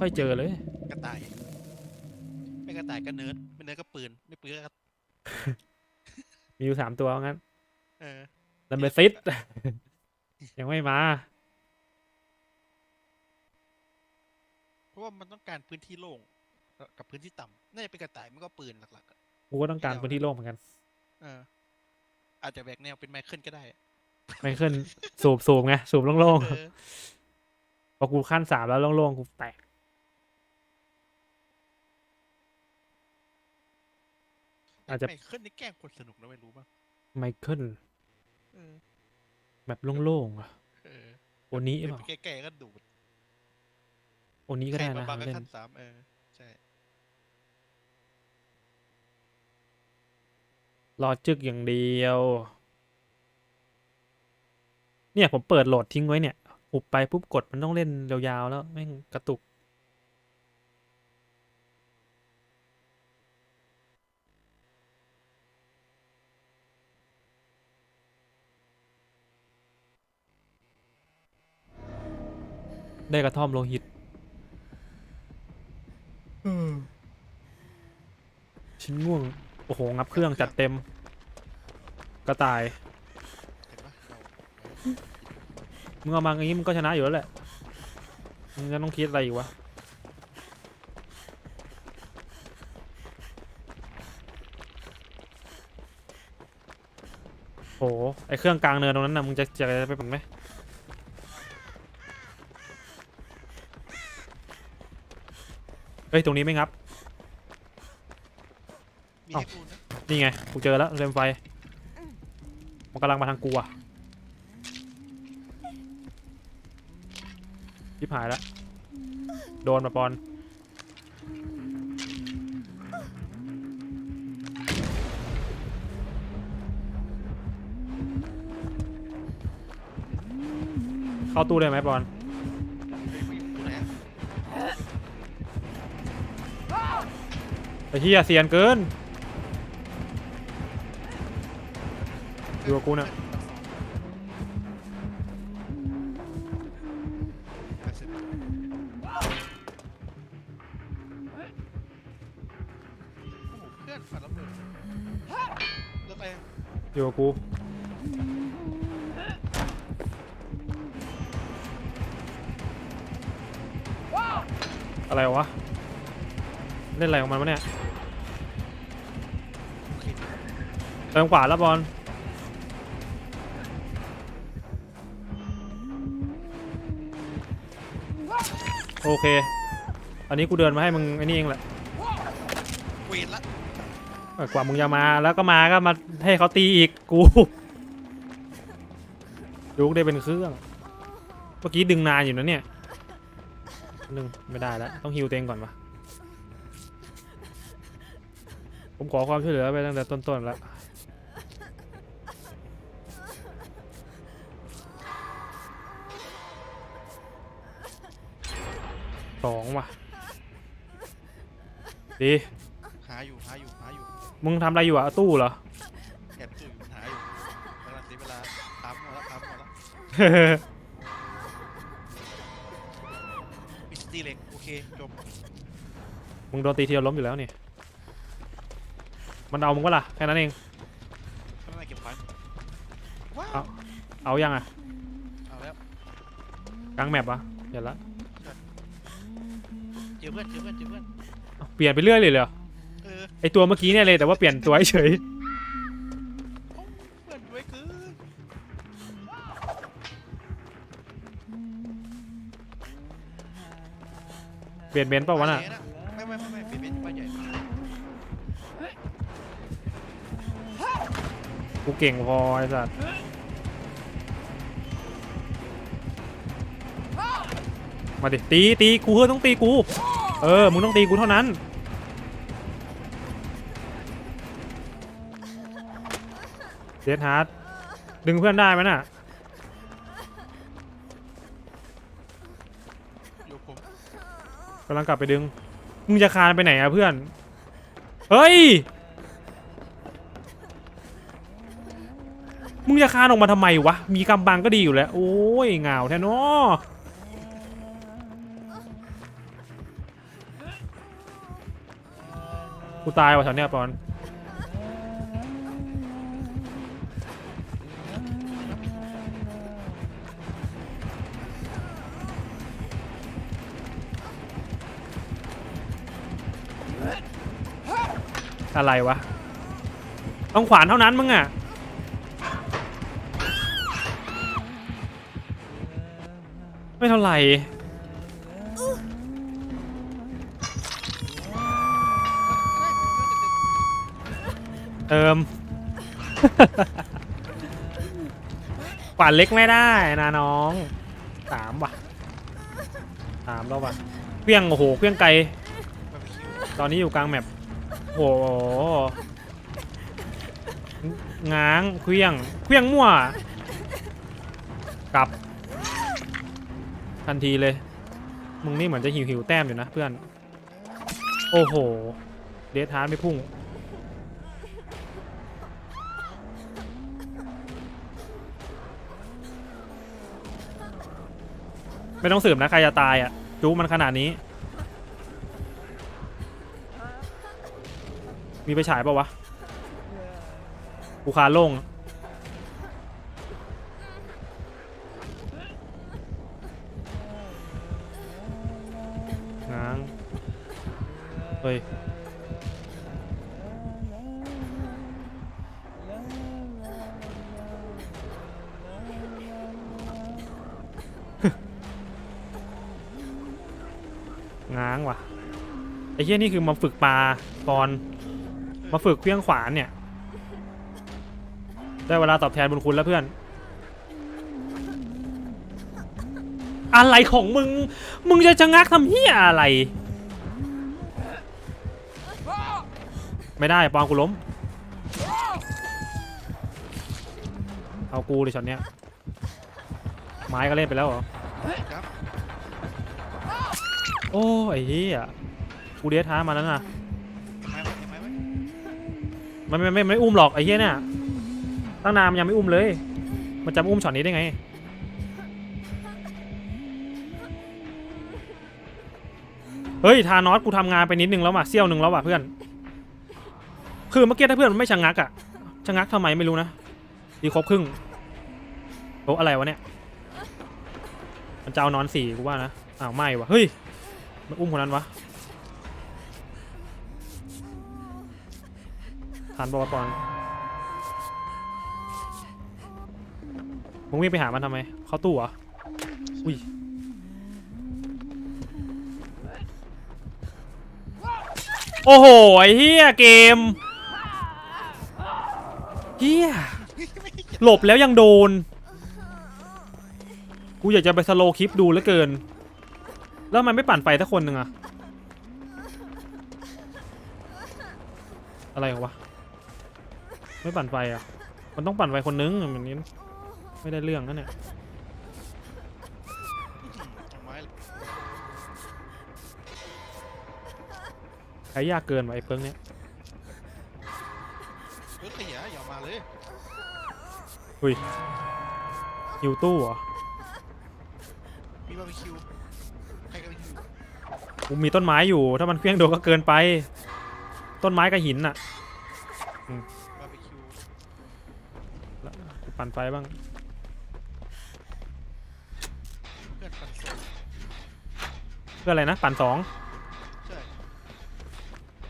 ค่อยเจอเลย กระต่าย ไม่กระต่ายก็เนิร์ดไม่เนิร์ดก็ปืน ไม่ปืนก็มีอยู่สามตัวงั้นเออดัมเบลซิตยังไม่มา เพราะว่ามันต้องการพื้นที่โล่งกับพื้นที่ต่ำน่าจะเป็นกระต่ายมันก็ปืนหลักๆอะกูก็ต้องการพื้นที่โล่งเหมือนกัน เออ อาจจะแบกแนวเป็นไมเคิลก็ได้ไม่ขึ้นสูบสูบไงสูบโล่งเออ ๆพอกูขั้นสามแล้วโล่งๆกูแตก อาจจะไมเคิลนี่แกล้งคนสนุกนะไม่รู้ป่ะไมเคิลเออแบบโล่งๆอะเออโอนี้เดินเปล่าไปใกล้ๆก็ดูดโอนี้ก็ได้ใครนะมาบังก็เล่นขั้นสามเออใช่รอจึกอย่างเดียว เนี่ยผมเปิดโหลดทิ้งไว้เนี่ยปุบไปปุ๊บกดมันต้องเล่นยาวๆแล้ว แม่งกระตุก ได้กระท่อมโลหิตชิ้นง่วง โอ้โห งับเครื่องจัดเต็ม กระต่ายเห็นปะเรามึงเอามาอย่างนี้มึงก็ชนะอยู่แล้วแหละ มึงจะต้องคิดอะไรอีกวะโหไอเครื่องกลางเนินตรงนั้นนะมึงจะจะไปปังไหม เฮ้ยตรงนี้ไม่งับ มีเอ้าให้ปูนนะนี่ไงกูเจอแล้วเรมไฟ มันกำลังมาทางกูอะชิบหายแล้ว โดนมาปอน เข้าตู้ได้ไหมปอน ไอ้เฮียเสียนเกินอยู่กับกูน่ะโอ้โหเพื่อนฝันระเบิดรถอะไรอะอยู่กับกูอะไรวะ เล่นอะไรของมันวะเนี่ยโอเคเติมขวาแล้วบอลโอเค อันนี้กูเดินมาให้มึงไอ้นี่เองแหละเวนละเออกว่ามึงจะมาแล้วก็มาก็มาให้เขาตีอีกกูยุกได้เป็นเครื่อง เมื่อกี้ดึงนานอยู่นะเนี่ยนึงไม่ได้แล้ว ต้องฮิวเตวเองก่อนวะ ผมขอความช่วยเหลือไปตั้งแต่ต้นๆแล้วสองว่ะ ดี หาอยู่หาอยู่หาอยู่มึงทำอะไรอยู่อะตู้เหรอ แอบตู้อยู่หาอยู่กำลังเสียเวลาตามหมดแล้วตามหมดแล้วมิสตี้เล็กโอเคจบมึงโดนตีเทียวล้มอยู่แล้วนี่ มันเอามึงก็ล่ะแค่นั้นเองข้างในเก็บไว้ว้าเอาวเอายังอะเอาแล้วกลางแมปวะเห็นละเจอเพื่อนเจอเพื่อนเจอเพื่อนเอาเปลี่ยนไปเรื่อยเลยเหรอเออไอตัวเมื่อกี้เนี่ยเลยแต่ว่าเปลี่ยนตัวเฉยเอ้าเพื่อนด้วยคือเปลี่ยนเบนซ์เปล่าวะน่ะไปเลยไม่ กูเก่งพอไอ้สัสมาดิตีตีกูเฮ้ยต้องตีกู เออมึงต้องตีกูเท่านั้น เดดฮาร์ดดึงเพื่อนได้ไหมน่ะอยู่ผมกำลังกลับไปดึง มึงจะคานไปไหนอะเพื่อน เฮ้ย รู้จะคานออกมาทำไมวะ มีกำบังก็ดีอยู่แล้ว โอ้ยเงาแท้นอกูตายว่ะแถวเนี้ยปอนอะไรวะ ต้องขวานเท่านั้นมั้งอะ ไม่เท่าไหร่เติมขวานเล็กไม่ได้นะน้อง สามว่ะสามแล้วว่ะเครื่องโอ้โหเครื่องไกล ตอนนี้อยู่กลางแมปโอ้โห ง้างเครื่องเครื่องมั่ว กลับ ทันทีเลย มึงนี่เหมือนจะหิวหิวๆแต้มอยู่นะเพื่อน โอ้โห เดทฮาร์ดไม่พุ่ง ไม่ต้องสืบนะ ใครจะตายอะ จูมันขนาดนี้ มีไปฉายเปล่าวะกูคาโล่งง้าง ง้างว่ะไอ้เหี้ยนี่คือมาฝึกปลาปอน มาฝึกเครื่องขวานเนี่ย ได้เวลาตอบแทนบุญคุณแล้วเพื่อน อะไรของมึง มึงจะชะงักทำเหี้ยอะไร ไม่ได้ปอนกูล้ม เอากูเลยช็อตเนี้ยไม้ก็เล่นไปแล้วเหรอ โอ้ไอ้เหี้ยกูเดียท้ามาแล้วนะยังไงวะยังไมันไม่ไม่ไม่อุ้มหรอกไอ้เหี้ยเนี่ยตั้งนานมันยังไม่อุ้มเลย มันจะอุ้มช็อตนี้ได้ไงเฮ้ยทานอสกูทำงานไปนิดนึงแล้วว่ะเซี่ยวนึงแล้วว่ะเพื่อน คือเมื่อกี้ถ้าเพื่อนมันไม่ชะงักอะชะงักทำไมไม่รู้นะดีครบครึ่งโอ้อะไรวะเนี่ย มันจะเอานอนสี่กูว่านะอ้าวไม่วะเฮ้ย มันอุ้มคนนั้นวะทานบอลปอนมึงวิ่งไปหามันทำไม เข้าตู้เหรอ อุ้ย โอ้โห ไอ้เฮียเกมเฮียหลบแล้วยังโดน กูอยากจะไปสโลคลิปดูเหลือเกิน แล้วมันไม่ปั่นไฟสักคนหนึ่งอะอะไรของวะ ไม่ปั่นไฟอะมันต้องปั่นไฟคนนึงแบบนี้ไม่ได้เรื่องนั่นเนี่ยจังไว้เลยใช้ยากเกินว่ะไอ้เพิงเนี่ยเฮ้ยขยะอย่ามาเลย อุ้ยฮิวตู้เหรอมี บาร์บีคิวใครกับบาร์บีคิวกูมีต้นไม้อยู่ ถ้ามันเพี้ยงโดนก็เกินไป ต้นไม้กับหินน่ะบาร์บีคิวปั่นไฟบ้าง เพื่อนปันโซเพื่ออะไรนะ ปั่นสองใช่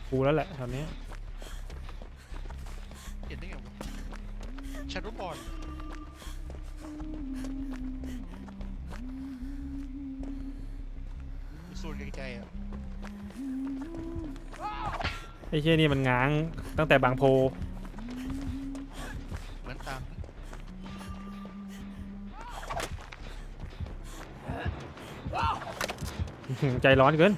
กูแล้วแหละแถวเนี้ย โซนไกลๆอะไอ้เชี่ยนี่มันง้างตั้งแต่บางโพ เหมือนตามใจร้อนเกิน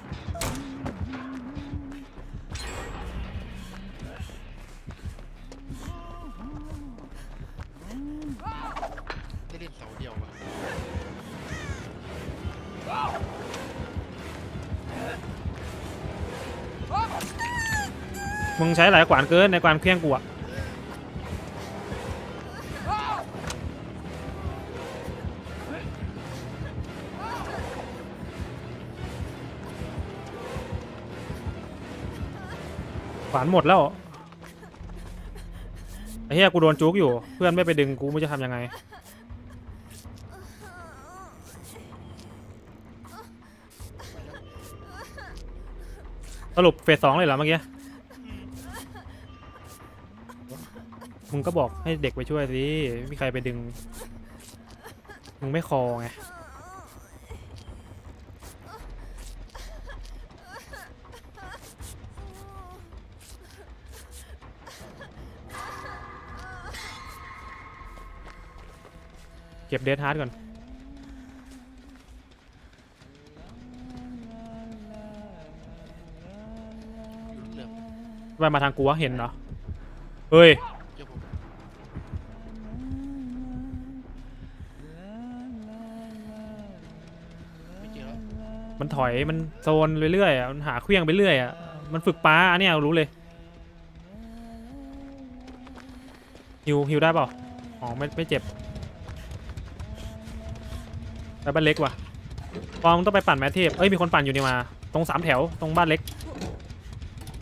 มึงใช้หลายขวานเกินในการเพี้ยงกูอะขวานหมดแล้วไอ้เหี้ยกูโดนจุกอยู่ เพื่อนไม่ไปดึงกูไม่จะทำยังไง สรุปเฟสสองเลยเหรอเมื่อกี้ มึงก็บอกให้เด็กไปช่วยสิไม่มีใครไปดึง มึงไม่คอไง เก็บเดทฮาร์ดก่อนอยู่เหลืองไปมาทางกูวะเห็นเหรอ เฮ้ย มันถอยมันโซนเรื่อยๆอะมันหาเครื่องไปเรื่อยอะมันฝึกป้าอันเนี้ยรู้เลยฮิวฮิวได้เปล่าอ๋อไม่ไม่เจ็บไปบ้านเล็กว่ะปองต้องไปปั่นแมทเทพเอ้ยมีคนปั่นอยู่นี่มา ตรงสามแถวตรงบ้านเล็ก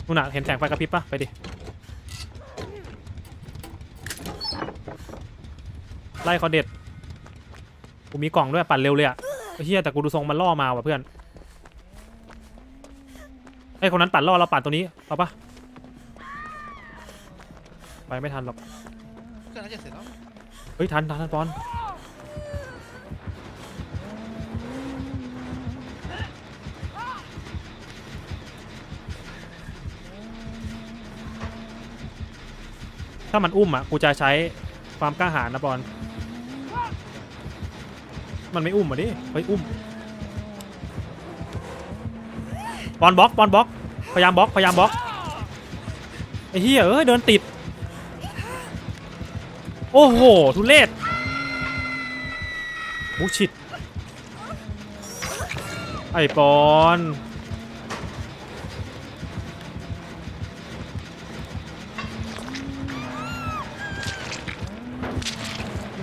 นู่นน่ะเห็นแสงไฟกระพริบปะไปดิไล่เขาเด็ดกูมีกล่องด้วยปั่นเร็วเลยอะเฮียแต่กูดูทรงมันล่อมาว่ะเพื่อน ไอ้คนนั้นปั่นล่อเราปั่นตัวนี้เอาปะไปไม่ทันหรอกก็น่าจะเสร็จแล้วเฮ้ยทันทันทันปอนถ้ามันอุ้มอะกูจะใช้ความกล้าหาญนะปอนมันไม่อุ้มอะดิเฮ้ยอุ้ม ปอนบล็อกปอนบล็อก พยายามบล็อก พยายามบล็อก ไอ้เหี้ยเอ้ยเดินติด โอ้โห ทุเรศโอ้ชิด ไอ้ปอน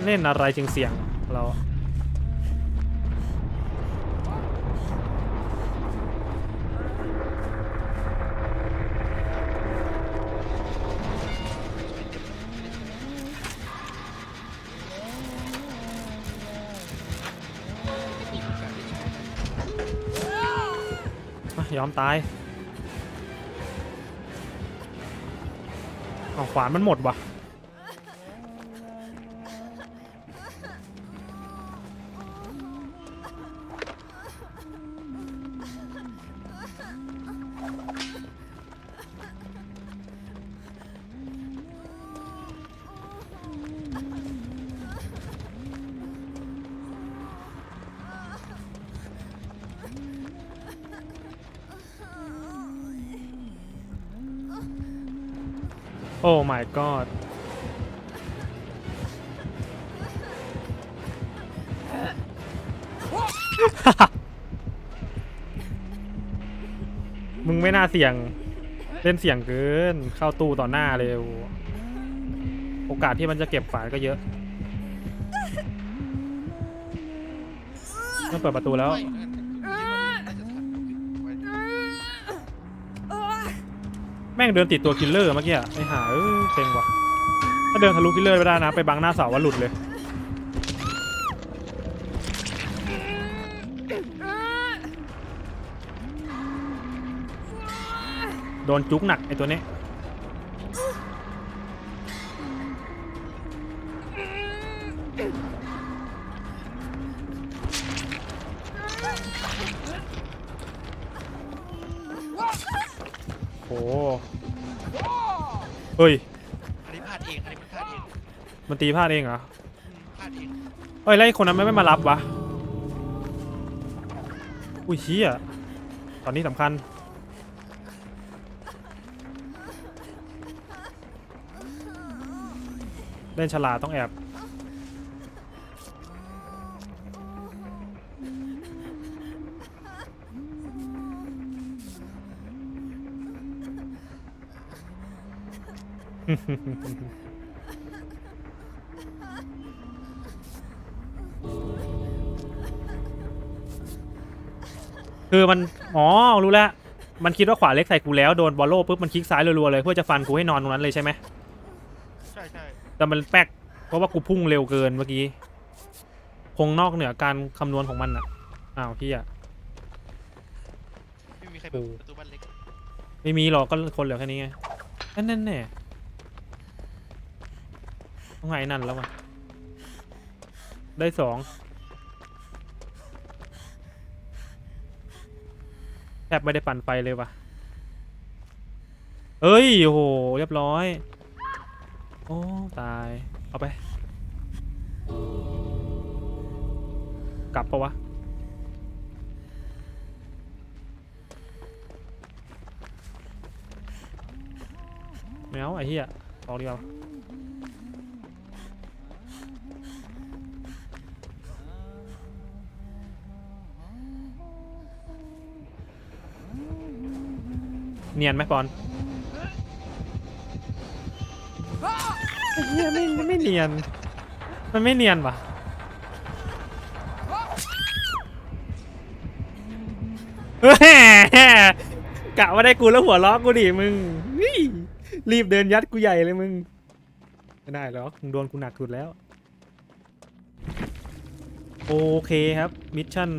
เล่นอะไรจึงเสียงเรา อะยอมตายเอาขวานมันหมดว่ะ มึงไม่น่าเสี่ยง เล่นเสี่ยงเกิน เข้าตู้ต่อหน้าเลยโอ้โอกาสที่มันจะเก็บฝานก็เยอะต้องเปิดประตูแล้ว แม่งเดินติดตัวคิลเลอร์เมื่อกี้อะไอ้ห่าเอ้ยเซ็งว่ะ ถ้าเดินทะลุคิลเลอร์ไปได้นะ ไปบังหน้าเสาว่าหลุดเลย โดนจุกหนักไอ้ตัวนี้โอ้เฮ้ย อันนี้พลาดเอง อันนี้มันพลาดเองมันตีพลาดเองเหรอ พลาดเองเฮ้ยแล้วไอ้คนนั้นไม่ไม่มารับวะ อุ้ยเชี้อะตอนนี้สำคัญ เล่นฉลาดต้องแอบคือมัน อ๋อ รู้แล้ว มันคิดว่าขวาเล็กใส่กูแล้ว โดนบอลโล่ปุ๊บ มันคลิกซ้ายรัวๆเลย เพื่อจะฟันกูให้นอนตรงนั้นเลยใช่ไหม แต่มันแป๊กเพราะว่ากูพุ่งเร็วเกินเมื่อกี้ คงนอกเหนือการคำนวณของมันอะอ้าวพี่อะไม่มีใครเปิดโอ้ประตูบ้านเล็กไม่มีหรอกก็คนเหลือแค่นี้ไงนั่นนั่นแน่ต้องไงนั่นแล้ววะได้สองแทบไม่ได้ปั่นไฟเลยว่ะเอ้ยโอ้โหเรียบร้อย โอ้ ตาย เอาไป กลับปะวะไม่เอาไอ้เหี้ยออกดีกว่าเนียนไหมปอน เหี้ยไม่ไม่เนียน มันไม่เนียนว่ะเฮ้ยกะว่าได้กูแล้วหัวล้อกูดิมึงรีบเดินยัดกูใหญ่เลยมึง ไม่ได้หรอกมึงโดนกูหนักสุดแล้ว โอเคครับ มิชชั่น